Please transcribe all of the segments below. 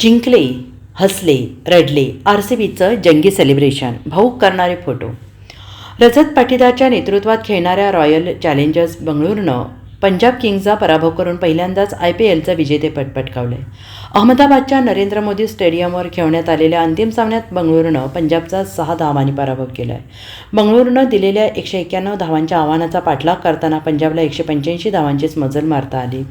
जिंकले हसले रडले R C बीचं जंगी सेलिब्रेशन भाऊक करणारे फोटो रजत पाटीदारच्या नेतृत्वात खेळणाऱ्या रॉयल चॅलेंजर्स बंगळुरूनं पंजाब किंग्जचा पराभव करून पहिल्यांदाच आय पी एलचं विजेतेपद पटकावलं. अहमदाबादच्या नरेंद्र मोदी स्टेडियमवर खेळण्यात आलेल्या अंतिम सामन्यात बंगळुरूनं पंजाबचा सहा धावांनी पराभव केला आहे बंगळुरूनं दिलेल्या एकशे एक्क्याण्णव धावांच्या आव्हानाचा पाठलाग करताना पंजाबला एकशे पंच्याऐंशी धावांचीच मजल मारता आली.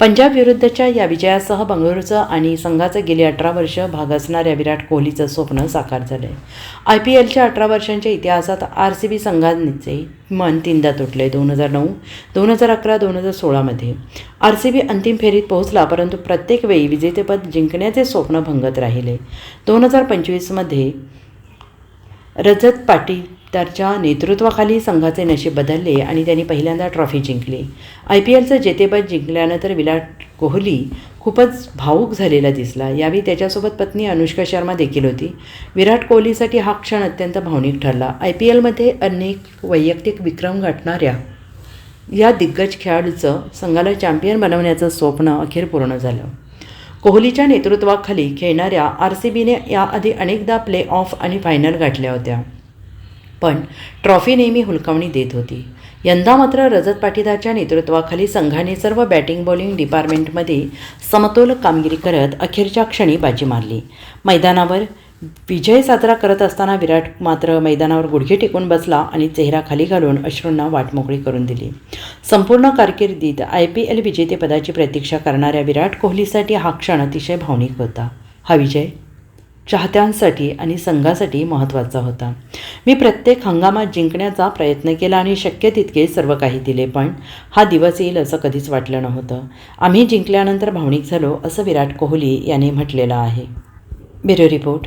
पंजाब विरुद्धच्या या विजयासह बंगळुरूचं आणि संघाचं गेली अठरा वर्ष भाग असणाऱ्या विराट कोहलीचं स्वप्न साकार झालं आहे आय पी एलच्या अठरा वर्षांच्या इतिहासात आर सी बी संघांचे मन तीनदा तुटले दोन हजार नऊ दोन हजार अकरा दोन हजार सोळामध्ये आर सी बी अंतिम फेरीत पोहोचला परंतु प्रत्येक वेळी विजेतेपद जिंकण्याचे स्वप्न भंगत राहिले. दोन हजार पंचवीसमध्ये रजत पाटीदारच्या नेतृत्वाखाली संघाचे नशीब बदलले आणि त्यांनी पहिल्यांदा ट्रॉफी जिंकली. आय पी एलचं जेतेपद जिंकल्यानंतर विराट कोहली खूपच भावूक झालेला दिसला. यावेळी त्याच्यासोबत पत्नी अनुष्का शर्मा देखील होती. विराट कोहलीसाठी हा क्षण अत्यंत भावनिक ठरला. आय पी एलमध्ये अनेक वैयक्तिक विक्रम गाठणाऱ्या या दिग्गज खेळाडूचं संघाला चॅम्पियन बनवण्याचं स्वप्न अखेर पूर्ण झालं. कोहलीच्या नेतृत्वाखाली खेळणाऱ्या आर सी बीने याआधी अनेकदा प्ले ऑफ आणि फायनल गाठल्या होत्या. पण ट्रॉफी नेहमी हुलकावणी देत होती. यंदा मात्र रजत पाटीदारच्या नेतृत्वाखाली संघाने सर्व बॅटिंग बॉलिंग डिपार्टमेंटमध्ये समतोल कामगिरी करत अखेरच्या क्षणी बाजी मारली. मैदानावर विजय साजरा करत असताना विराट मात्र मैदानावर गुडघे टेकून बसला आणि चेहरा खाली घालून अश्रूंना वाटमोकळी करून दिली. संपूर्ण कारकिर्दीत आय पी एल विजेतेपदाची प्रतीक्षा करणाऱ्या विराट कोहलीसाठी हा क्षण अतिशय भावनिक होता. हा विजय चाहत्यांसाठी आणि संघासाठी महत्त्वाचा होता. मी प्रत्येक हंगामात जिंकण्याचा प्रयत्न केला आणि शक्य तितके सर्व काही दिले पण हा दिवस येईल असं कधीच वाटलं नव्हतं. आम्ही जिंकल्यानंतर भावनिक झालो असं विराट कोहली याने म्हटलेलं आहे. Bureau report.